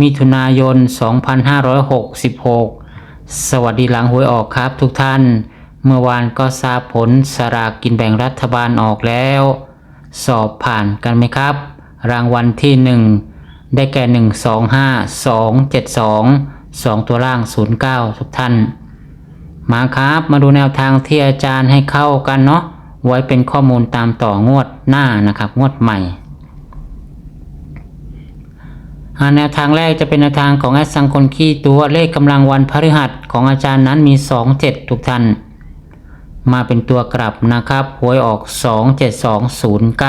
มิถุนายน 2566 สวัสดีหลังหวยออกครับทุกท่าน เมื่อวานก็ทราบผลสลากกินแบ่งรัฐบาลออกแล้ว สอบผ่านกันไหมครับ รางวัลที่ 1 ได้แก่ 1 2 5 2 7 2 2 ตัวล่าง 09 ทุกท่าน มาครับมาดูแนวทางที่อาจารย์ให้เข้ากันเนาะไว้เป็นข้อมูลตามต่องวดหน้านะครับ งวดใหม่ แนวทางแรกจะเป็นแนวทางของแอสังคนขี้ตัวเลขกำลังวันพฤหัสของอาจารย์นั้นมี 2 7 ทุกท่าน มาเป็นตัวกลับนะครับหวยออก 2 7 2 0 9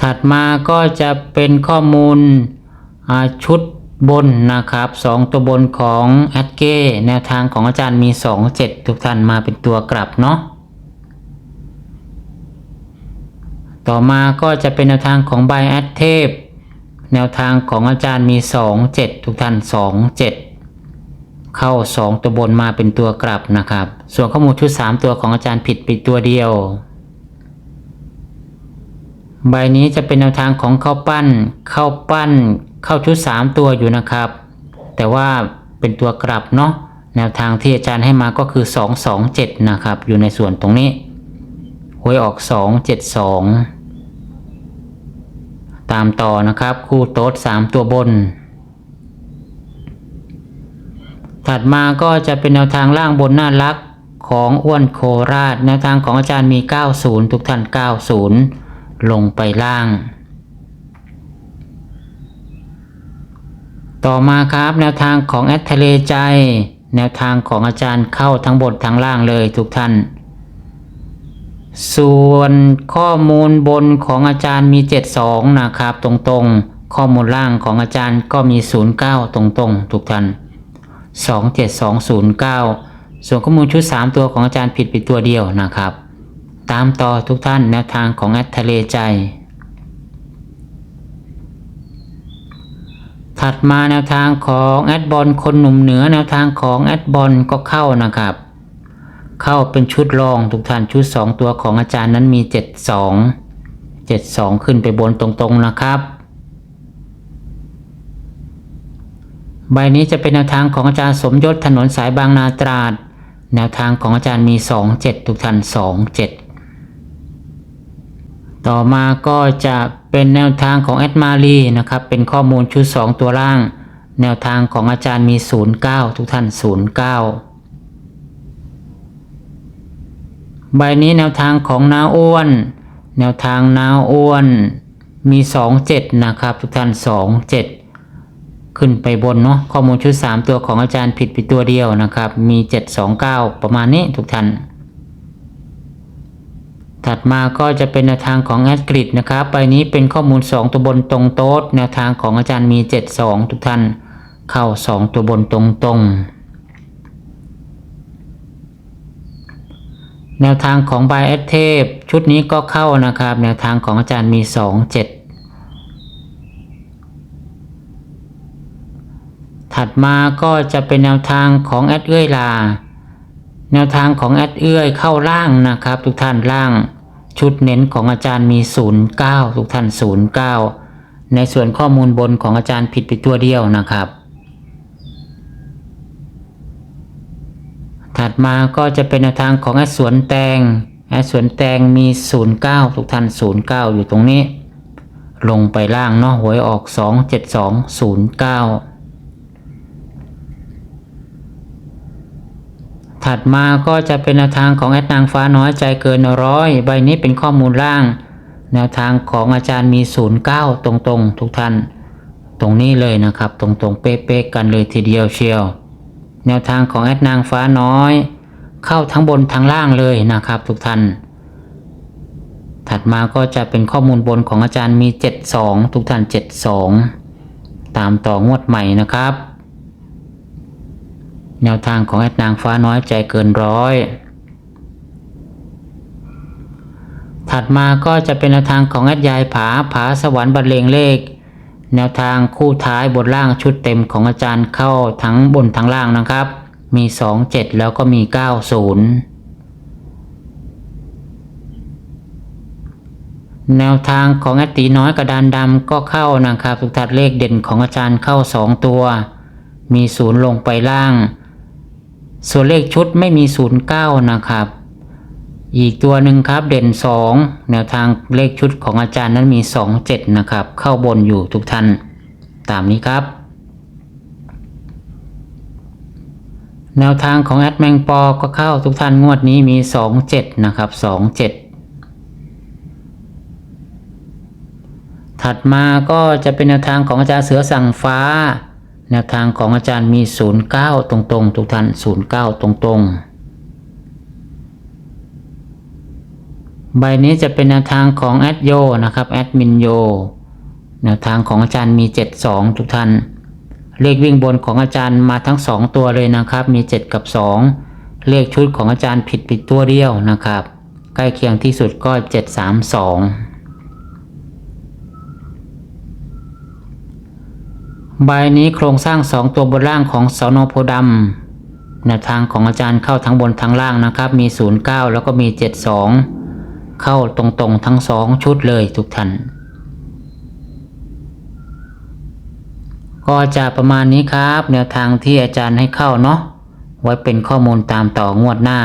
ถัดมาก็จะเป็นข้อมูลชุดบนนะครับ 2 ตัวบนของแอดเก้แนวทางของอาจารย์มี 2 7 ทุกท่านมาเป็นตัวกลับเนาะ ต่อมาก็จะเป็นแนวทางของ b บแอดเทพ แนวทางของอาจารย์มี 2 7 ทุกท่าน 2 7 เข้า 2 ตัวบนมาเป็นตัวกลับนะครับ ส่วนข้อมูลชุด 3 ตัวของอาจารย์ผิดไปตัวเดียว ใบนี้จะเป็นแนวทางของเข้าปั้น เข้าปั้น เข้าชุด 3 ตัวอยู่นะครับ แต่ว่าเป็นตัวกลับเนาะแนวทางที่อาจารย์ให้มาก็คือ 2 2 7 นะครับ อยู่ในส่วนตรงนี้ หวยออก2 7 2ตามต่อนะครับ คู่โต๊ด3ตัวบน ถัดมาก็จะเป็นแนวทางล่างบนน่ารักของอ้วนโคราชแนวทางของอาจารย์มี 90 ทุกท่าน 90 ลงไปล่าง ต่อมาครับแนวทางของแอดทะเลใจ แนวทางของอาจารย์เข้าทั้งบนทั้งล่างเลยทุกท่าน ส่วนข้อมูลบนของอาจารย์มี 72 นะครับ ตรงๆ ข้อมูลล่างของอาจารย์ก็มี 09 ตรงๆ ทุกท่าน 27209 ส่วนข้อมูลชุด 3 ตัวของอาจารย์ผิดไปตัวเดียวนะครับ ตามต่อทุกท่านแนวทางของแอดทะเลใจ ถัดมาแนวทางของแอดบอลคนหนุ่มเหนือแนวทางของแอดบอลก็เข้านะครับ เข้าเป็นชุดรองทุกท่านชุด 2 ตัวของอาจารย์นั้นมี 72 72 ขึ้นไปบนตรงๆนะครับ ใบนี้จะเป็นแนวทางของอาจารย์สมยศถนนสายบางนาตราด แนวทางของอาจารย์มี 27 ทุกท่าน 27 ต่อมาก็จะเป็นแนวทางของแอดมารีนะครับ เป็นข้อมูลชุด 2 ตัวล่าง แนวทางของอาจารย์มี 09 ทุกท่าน 09 ใบนี้แนวทางของนาอ้วน แนวทางนาอ้วน มี27นะครับ ทุกท่าน27ขึ้นไปบนเนาะข้อมูลชุด 3 ตัวของอาจารย์ผิดไปตัวเดียวนะครับ มี 729 ประมาณนี้ทุกท่านถัดมาก็จะเป็นแนวทางของแอดกริดนะครับใบนี้เป็นข้อมูล 2 ตัวบนตรงโต๊ดแนวทางของอาจารย์มี 72 ทุกท่าน เข้า 2 ตัวบนตรงตรง แนวทางของบายแอดเทพชุดนี้ก็เข้านะครับ แนวทางของอาจารย์มี 2 7 ถัดมาก็จะเป็นแนวทางของแอดเอื้อยลา แนวทางของแอดเอื้อยเข้าล่างนะครับ ทุกท่านล่าง ชุดเน้นของอาจารย์มี 09 ทุกท่าน 09 ในส่วนข้อมูลบนของอาจารย์ผิดไปตัวเดียวนะครับ ถัดมาก็จะเป็นแนวทางของแอสวนแตงแอสวนแตงมี 09 ทุกท่าน09 อยู่ตรงนี้ ลงไปล่างเนาะหวยออก 27209ถัดมาก็จะเป็นแนวทางของแอดนางฟ้าน้อยใจเกินร้อยใบนี้เป็นข้อมูลล่าง แนวทางของอาจารย์มี 09 ตรงๆ ทุกท่าน ตรงนี้เลยนะครับ ตรงๆ เป๊ะๆกันเลยทีเดียวเชียว แนวทางของแอดนางฟ้าน้อย เข้าทั้งบนทั้งล่างเลยนะครับ ทุกท่าน ถัดมาก็จะเป็นข้อมูลบนของอาจารย์มี 72 ทุกท่าน 72 ตามต่องวดใหม่นะครับ แนวทางของแอดนางฟ้าน้อยใจเกินร้อยถัดมาก็จะเป็นแนวทางของแอดยายผาผาสวรรค์บรรเลงเลข แนวทางคู่ท้ายบนล่างชุดเต็มของอาจารย์เข้าทั้งบนทั้งล่างนะครับ มี 27 แล้วก็มี 90 แนวทางของแอตตีน้อยกระดานดำก็เข้านะครับทุกทัดเลขเด่นของอาจารย์เข้า 2 ตัว มีศูนย์ลงไปล่าง ส่วนเลขชุดไม่มีศูนย์เก้านะครับ อีกตัวหนึ่งครับเด่น 2 แนวทางเลขชุดของอาจารย์นั้นมี 2 7 นะครับ เข้าบนอยู่ทุกท่านตามนี้ครับ แนวทางของแอดแมงปอก็เข้าทุกท่านงวดนี้มี 2 7 นะครับ 2 7 ถัดมาก็จะเป็นแนวทางของอาจารย์เสือสั่งฟ้า แนวทางของอาจารย์มี 09 ตรงๆ ทุกท่าน 09 ตรงๆ ใบนี้จะเป็นแนวทางของแอดโยนะครับแอดมินโยแนวทางของอาจารย์มี 72 ทุกท่าน เลขวิ่งบนของอาจารย์มาทั้ง 2 ตัวเลยนะครับ มี 7 กับ 2 เลขชุดของอาจารย์ผิดปิดตัวเดียวนะครับ ใกล้เคียงที่สุดก็ 732 ใบนี้โครงสร้าง 2 ตัวบนล่างของสนโพดำแนวทางของอาจารย์เข้าทั้งบนทั้งล่างนะครับ มี 09 แล้วก็มี 72 เข้าตรงๆทั้งสองชุดเลยทุกท่านก็จะประมาณนี้ครับ แนวทางที่อาจารย์ให้เข้าเนาะไว้เป็นข้อมูลตามต่องวดหน้า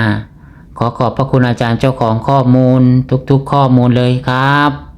ขอขอบพระคุณอาจารย์เจ้าของข้อมูลทุกๆข้อมูลเลยครับ